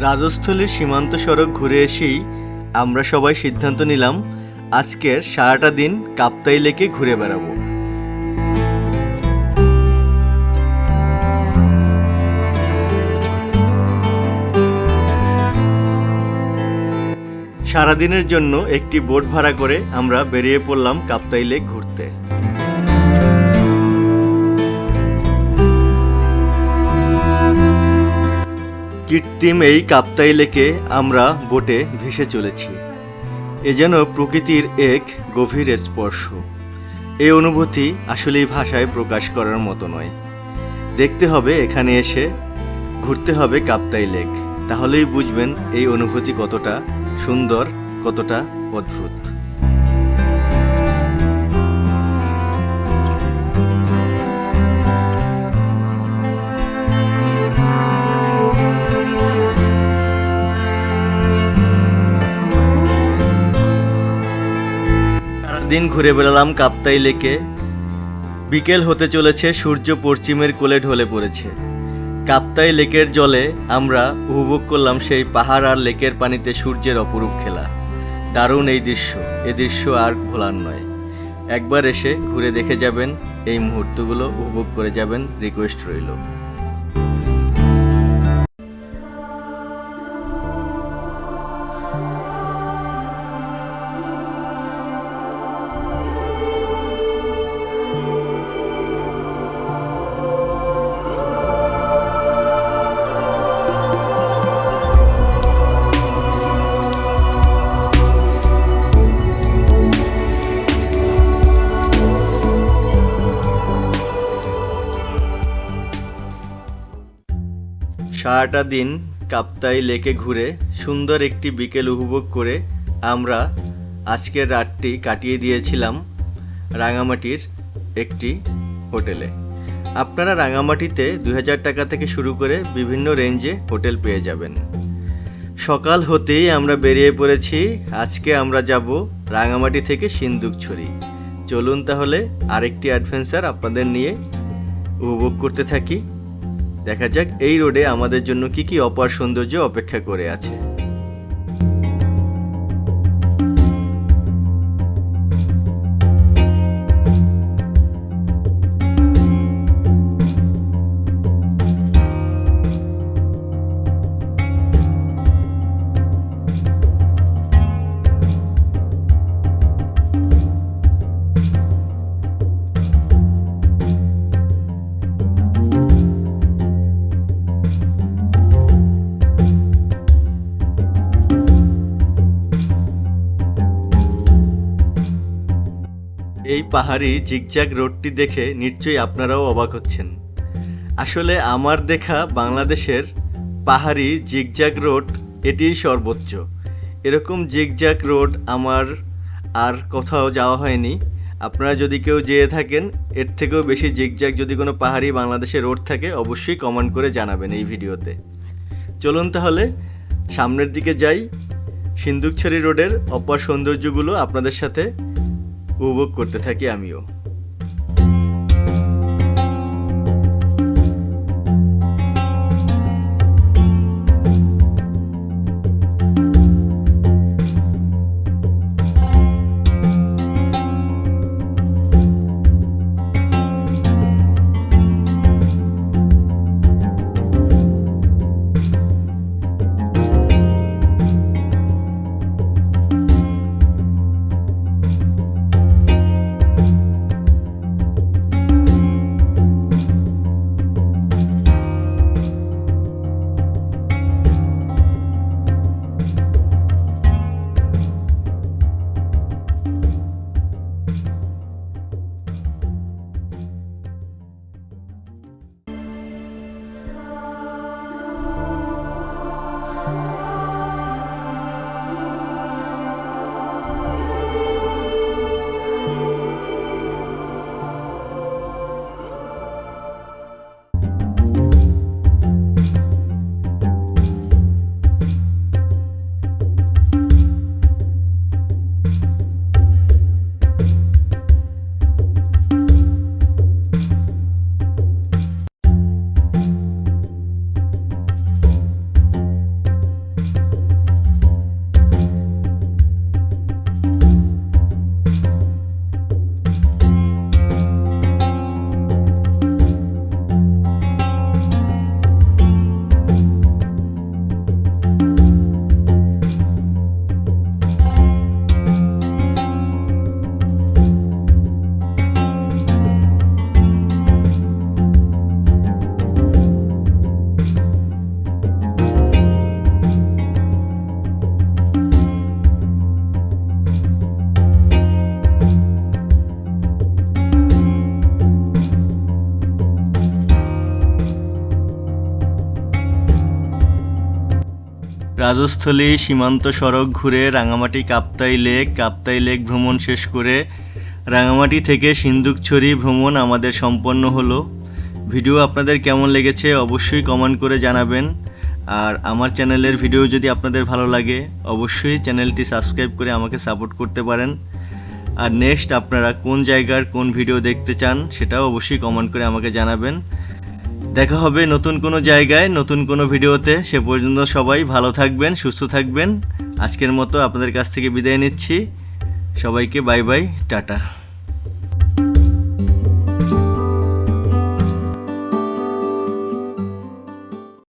রাজস্থলীর সীমান্ত সড়ক ঘুরে এসেই আমরা সবাই সিদ্ধান্ত নিলাম, আজকের সারাটা দিন কাপ্তাই লেকে ঘুরে বেড়াবো। সারাদিনের জন্য একটি বোট ভাড়া করে আমরা বেরিয়ে পড়লাম কাপ্তাই লেক ঘুরতে কৃত্রিম এই কাপ্তাই লেকে আমরা বোটে ভেসে চলেছি। এ যেন প্রকৃতির এক গভীর স্পর্শ। এই অনুভূতি আসলেই ভাষায় প্রকাশ করার মতো নয়। দেখতে হবে এখানে এসে, ঘুরতে হবে কাপ্তাই লেক। তাহলেই বুঝবেন এই অনুভূতি কতটা সুন্দর, কতটা অদ্ভুত। সারাদিন ঘুরে বেড়ালাম কাপ্তাই লেকে। বিকেল হতে চলেছে, সূর্য পশ্চিমের কোলে ঢলে পড়েছে। কাপ্তাই লেকের জলে আমরা উপভোগ করলাম সেই পাহাড় আর লেকের পানিতে সূর্যের অপরূপ খেলা। দারুণ এই দৃশ্য, এ দৃশ্য আর ভোলার নয়। একবার এসে ঘুরে দেখে যাবেন, এই মুহূর্তগুলো উপভোগ করে যাবেন রিকোয়েস্ট রইল। সারাটা দিন কাপ্তাই লেকে ঘুরে সুন্দর একটি বিকেল উপভোগ করে আমরা আজকের রাতটি কাটিয়ে দিয়েছিলাম রাঙামাটির একটি হোটেলে। আপনারা রাঙামাটিতে দুই হাজার টাকা থেকে শুরু করে বিভিন্ন রেঞ্জে হোটেল পেয়ে যাবেন। সকাল হতেই আমরা বেরিয়ে পড়েছি। আজকে আমরা যাব রাঙামাটি থেকে সিন্দুকছড়ি চলুন তাহলে আরেকটি অ্যাডভেঞ্চার আপনাদের নিয়ে উপভোগ করতে থাকি। দেখা যাক এই রোডে আমাদের জন্য কি কি অপার সৌন্দর্য অপেক্ষা করে আছে। এই পাহাড়ি জিগজ্যাগ রোডটি দেখে নিশ্চয়ই আপনারাও অবাক হচ্ছেন। আসলে আমার দেখা বাংলাদেশের পাহাড়ি জিগজ্যাগ রোড এটিই সর্বোচ্চ। এরকম জিগজ্যাগ রোড আমার আর কোথাও যাওয়া হয়নি। আপনারা যদি কেউ যেয়ে থাকেন, এর থেকেও বেশি জিগজ্যাগ যদি কোনো পাহাড়ি বাংলাদেশে রোড থাকে, অবশ্যই কমেন্ট করে জানাবেন এই ভিডিওতে। চলুন তাহলে, সামনের দিকে যাই। সিন্দুকছড়ি রোডের অপর সৌন্দর্যগুলো আপনাদের সাথে উপভোগ করতে থাকি আমিও। রাজস্থলী সীমান্ত সড়ক ঘুরে রাঙামাটি কাপ্তাই লেক কাপ্তাই লেক ভ্রমণ শেষ করে রাঙামাটি থেকে সিন্দুকছড়ি ভ্রমণ আমাদের সম্পন্ন হলো। ভিডিও আপনাদের কেমন লেগেছে অবশ্যই কমেন্ট করে জানাবেন। আর আমার চ্যানেলের ভিডিও যদি আপনাদের ভালো লাগে, অবশ্যই চ্যানেলটি সাবস্ক্রাইব করে আমাকে সাপোর্ট করতে পারেন। আর নেক্সট আপনারা কোন জায়গার কোন ভিডিও দেখতে চান, সেটাও অবশ্যই কমেন্ট করে আমাকে জানাবেন। দেখা হবে নতুন কোনো জায়গায়, নতুন কোনো ভিডিওতে। সে পর্যন্ত সবাই ভালো থাকবেন, সুস্থ থাকবেন। আজকের মতো আপনাদের কাছ থেকে বিদায় নিচ্ছি। সবাইকে বাই বাই, টাটা।